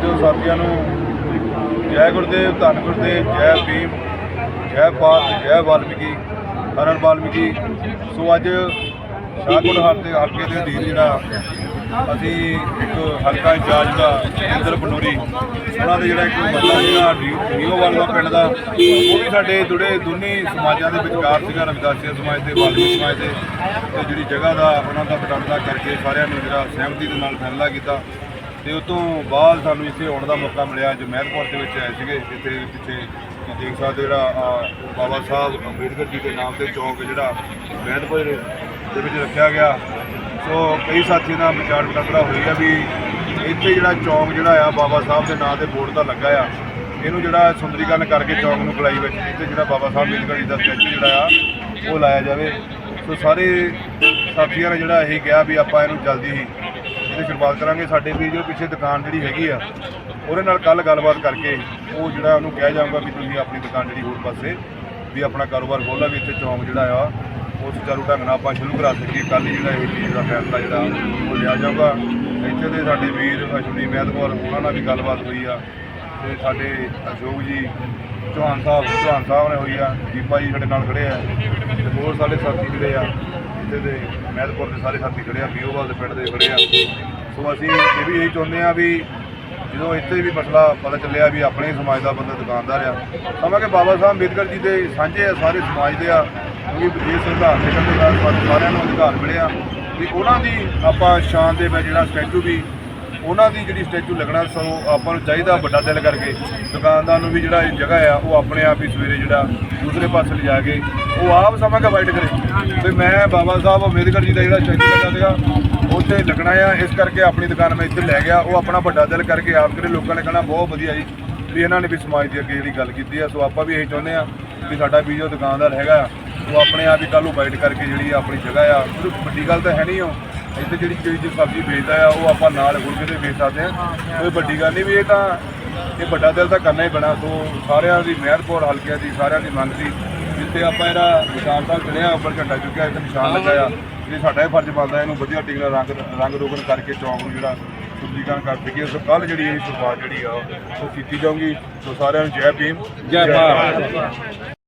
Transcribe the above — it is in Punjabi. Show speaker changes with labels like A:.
A: ਅੱਜ ਸਾਥੀਆਂ ਨੂੰ ਜੈ ਗੁਰਦੇਵ, ਧੰਨ ਗੁਰਦੇਵ, ਜੈ ਭੀਮ, ਜੈ ਪਾਤ ਜੈ ਵਾਲਮੀਕੀ ਹਰਨ ਵਾਲਮੀਕੀ। ਸੋ ਅੱਜ ਸ਼ਾਹਗੁਰ ਹਲਕੇ ਹਲਕੇ ਦੇ ਅਧੀਨ ਜਿਹੜਾ ਅਸੀਂ ਇੱਕ ਹਲਕਾ ਇੰਚਾਰਜ ਦਾ ਇੰਦਰ ਬਨੂਰੀ ਉਹਨਾਂ ਦੇ ਜਿਹੜਾ ਇੱਕ ਬੰਦਾ ਜਿਹੜਾ ਨਿਊਵਾਲ ਵਾਲਾ ਪਿੰਡ ਦਾ, ਉਹ ਵੀ ਸਾਡੇ ਜੁੜੇ ਦੋਨੇ ਸਮਾਜਾਂ ਦੇ ਵਿਚਕਾਰ ਸੀਗਾ, ਰਵਿਦਾਸੀਆ ਸਮਾਜ ਦੇ ਵਾਲਮੀ ਸਮਾਜ ਦੇ ਤੇ ਜਿਹੜੀ ਜਗ੍ਹਾ ਦਾ ਉਹਨਾਂ ਦਾ ਬਟਾਲਾ ਕਰਕੇ ਸਾਰਿਆਂ ਨੂੰ ਜਿਹੜਾ ਸਹਿਮਤੀ ਦੇ ਨਾਲ ਫੈਸਲਾ ਕੀਤਾ। ਤੇ ਉਸ ਤੋਂ ਬਾਅਦ ਸਾਨੂੰ ਇੱਥੇ ਆਉਣ ਦਾ ਮੌਕਾ ਮਿਲਿਆ। ਜੋ ਮਹਿਲਪੁਰ ਦੇ ਵਿੱਚ ਆਏ ਸੀਗੇ। ਇੱਥੇ ਪਿੱਛੇ ਦੇਖ ਸਕਦੇ ਜਿਹੜਾ ਬਾਬਾ ਸਾਹਿਬ ਅੰਬੇਡਕਰ ਜੀ ਦੇ ਨਾਮ ਤੇ ਚੌਂਕ ਜਿਹੜਾ ਮਹਿਲਪੁਰ ਦੇ ਵਿੱਚ ਰੱਖਿਆ ਗਿਆ। ਸੋ ਕਈ ਸਾਥੀ ਨਾਲ ਵਿਚਾਰ ਵਟਾਂਦਰਾ ਹੋਈ ਆ ਵੀ ਇੱਥੇ ਜਿਹੜਾ ਚੌਂਕ ਜਿਹੜਾ ਆ, ਬਾਬਾ ਸਾਹਿਬ ਦੇ ਨਾਂ ਤੇ ਬੋਰਡ ਦਾ ਲੱਗਾ ਆ। ਇਹਨੂੰ ਜਿਹੜਾ ਸੁੰਦਰੀਕਰਨ ਕਰਕੇ ਚੌਂਕ ਨੂੰ ਕਲਾਈ ਵਿੱਚ, ਇੱਥੇ ਜਿਹੜਾ ਬਾਬਾ ਸਾਹਿਬ ਅੰਬੇਡਕਰ ਜੀ ਦਾ ਸਟੈਚੂ ਜਿਹੜਾ ਆ, ਉਹ ਲਾਇਆ ਜਾਵੇ। ਸੋ ਸਾਰੇ ਸਾਥੀਆਂ ਨੇ ਜਿਹੜਾ ਇਹ ਕਿਹਾ ਵੀ ਆਪਾਂ ਇਹਨੂੰ ਜਲਦੀ ਹੀ ਇਹਦੀ ਸ਼ੁਰੂਆਤ ਕਰਾਂਗੇ। ਸਾਡੇ ਵੀ ਜੋ ਪਿੱਛੇ ਦੁਕਾਨ ਜਿਹੜੀ ਹੈਗੀ ਆ, ਉਹਦੇ ਨਾਲ ਕੱਲ ਗੱਲਬਾਤ ਕਰਕੇ ਉਹ ਜਿਹੜਾ ਉਹਨੂੰ ਕਿਹਾ ਜਾਊਗਾ ਵੀ ਤੁਸੀਂ ਆਪਣੀ ਦੁਕਾਨ ਜਿਹੜੀ ਹੋਰ ਪਾਸੇ ਵੀ ਆਪਣਾ ਕਾਰੋਬਾਰ ਖੋਲ੍ਹਾ ਵੀ ਇੱਥੇ ਚੌਂਕ ਜਿਹੜਾ ਆ, ਉਹ ਸੁਚਾਰੂ ਢੰਗ ਨਾਲ ਆਪਾਂ ਸ਼ੁਰੂ ਕਰਾ ਸਕੀਏ। ਕੱਲ ਜਿਹੜਾ ਇਹ ਚੀਜ਼ ਦਾ ਫੈਸਲਾ ਜਿਹੜਾ ਉਹ ਲਿਆ ਜਾਊਗਾ। ਇੱਥੇ ਦੇ ਸਾਡੇ ਵੀਰ ਅਸ਼ਵਨੀ ਮਹਿਤਪੁਰ ਉਹਨਾਂ ਨਾਲ ਵੀ ਗੱਲਬਾਤ ਹੋਈ ਆ। ਤੇ ਸਾਡੇ ਅਸ਼ੋਕ ਜੀ, ਚੌਹਾਨ ਸਾਹਿਬ ਚੌਹਾਨ ਸਾਹਿਬ ਨੇ ਹੋਈ ਆ। ਦੀਪਾ ਜੀ ਸਾਡੇ ਨਾਲ ਖੜੇ ਆ। ਤੇ ਹੋਰ ਸਾਡੇ ਸਾਥੀ ਜਿਹੜੇ ਆ ਇੱਥੇ ਦੇ ਮਹਿਲਪੁਰ ਦੇ ਸਾਰੇ ਸਾਥੀ ਖੜੇ ਆ, ਬੀਓਵਾਲ ਦੇ ਪਿੰਡ ਦੇ ਖੜੇ ਆ। ਸੋ ਅਸੀਂ ਇਹ ਵੀ ਇਹੀ ਚਾਹੁੰਦੇ ਆ ਵੀ ਜਦੋਂ ਇੱਥੇ ਵੀ ਮਸਲਾ ਪਤਾ ਚੱਲਿਆ ਵੀ ਆਪਣੇ ਸਮਾਜ ਦਾ ਬੰਦਾ ਦੁਕਾਨਦਾਰ ਆ, ਸਮਾਂ ਕਿ ਬਾਬਾ ਸਾਹਿਬ ਅੰਬੇਦਕਰ ਜੀ ਦੇ ਸਾਂਝੇ ਆ, ਸਾਰੇ ਸਮਾਜ ਦੇ ਆ, ਕਿਉਂਕਿ ਵਿਦੇਸ਼ ਸੰਵਿਧਾਨ ਦੇ ਕੰਡੇ ਨਾਲ ਸਾਰਿਆਂ ਨੂੰ ਅਧਿਕਾਰ ਮਿਲਿਆ। ਵੀ ਉਹਨਾਂ ਦੀ ਆਪਾਂ ਸ਼ਾਨ ਦੇ ਵਿੱਚ ਜਿਹੜਾ ਸਟੈਚੂ ਵੀ ਉਹਨਾਂ ਦੀ ਜਿਹੜੀ ਸਟੈਚੂ ਲੱਗਣਾ, ਸੋ ਆਪਾਂ ਨੂੰ ਚਾਹੀਦਾ ਵੱਡਾ ਦਿਲ ਕਰਕੇ, ਦੁਕਾਨਦਾਰ ਨੂੰ ਵੀ ਜਿਹੜਾ ਇਹ ਜਗ੍ਹਾ ਆ, ਉਹ ਆਪਣੇ ਆਪ ਹੀ ਸਵੇਰੇ ਜਿਹੜਾ ਦੂਸਰੇ ਪਾਸੇ ਲਿਜਾ ਕੇ, ਉਹ ਆਪ ਸਮਾਂ ਕੇ ਵਾਈਟ ਕਰੇ। ਤੇ ਮੈਂ ਬਾਬਾ ਸਾਹਿਬ ਅੰਬੇਦਕਰ ਜੀ ਦਾ ਜਿਹੜਾ ਸਟੈਚੂ ਲੱਗਾ ਸੀਗਾ, ਉੱਥੇ ਲੱਗਣਾ ਆ, ਇਸ ਕਰਕੇ ਆਪਣੀ ਦੁਕਾਨ ਮੈਂ ਇੱਥੇ ਲੈ ਗਿਆ, ਉਹ ਆਪਣਾ ਵੱਡਾ ਦਿਲ ਕਰਕੇ ਆਪ ਕਰੇ। ਲੋਕਾਂ ਨੇ ਕਹਿਣਾ, ਬਹੁਤ ਵਧੀਆ ਜੀ, ਵੀ ਇਹਨਾਂ ਨੇ ਵੀ ਸਮਾਜ ਦੀ ਅੱਗੇ ਜਿਹੜੀ ਗੱਲ ਕੀਤੀ ਆ। ਸੋ ਆਪਾਂ ਵੀ ਇਹ ਚਾਹੁੰਦੇ ਆ ਵੀ ਸਾਡਾ ਵੀ ਜੋ ਦੁਕਾਨਦਾਰ ਹੈਗਾ, ਉਹ ਆਪਣੇ ਆਪ ਹੀ ਕੱਲ੍ਹ ਨੂੰ ਵਾਈਟ ਕਰਕੇ ਜਿਹੜੀ ਆਪਣੀ ਜਗ੍ਹਾ ਆ ਕੋਈ ਵੱਡੀ ਗੱਲ ਤਾਂ ਹੈ ਨਹੀਂ ਉਹ। ਇੱਥੇ ਜਿਹੜੀ ਜਿਹੜੀ ਚੀਜ਼ ਸਬਜ਼ੀ ਵੇਚਦਾ ਆ ਉਹ ਆਪਾਂ ਨਾਲ ਗੁਲਕੇ ਤੇ ਵੇਚ ਸਕਦੇ ਆ। ਕੋਈ ਵੱਡੀ ਗੱਲ ਨਹੀਂ ਵੀ ਇਹ ਤਾਂ ਇਹ ਵੱਡਾ ਦਿਲ ਤਾਂ ਕਰਨਾ ਹੀ ਪੈਣਾ। ਸੋ ਸਾਰਿਆਂ ਦੀ ਮਹਿਰਪੁਰ ਹਲਕਿਆਂ ਦੀ ਸਾਰਿਆਂ ਦੀ ਮੰਗ ਸੀ। ਜਿੱਥੇ ਆਪਾਂ ਇਹਦਾ ਨਿਸ਼ਾਨ ਸਾਹਿਬ ਚੜਿਆ ਉੱਪਰ ਝੰਡਾ ਚੁੱਕਿਆ ਇੱਥੇ ਨਿਸ਼ਾਨ ਲਗਾਇਆ। ਇਹ ਸਾਡਾ ਇਹ ਫਰਜ਼ ਬਣਦਾ ਇਹਨੂੰ ਵਧੀਆ ਟਿੰਗਲਾ ਰੰਗ ਰੰਗ ਰੋਗਨ ਕਰਕੇ ਚੌਂਕ ਨੂੰ ਜਿਹੜਾ ਸੁੰਦਰੀਕਰਨ ਕਰ ਸਕੀਏ। ਸੋ ਕੱਲ ਜਿਹੜੀ ਇਹ ਸ਼ੁਰੂਆਤ ਜਿਹੜੀ ਆ ਉਹ ਕੀਤੀ ਜਾਊਗੀ। ਸੋ ਸਾਰਿਆਂ ਨੂੰ ਜੈ ਭੀਮ
B: ਜੈ ਭਾਰਤ।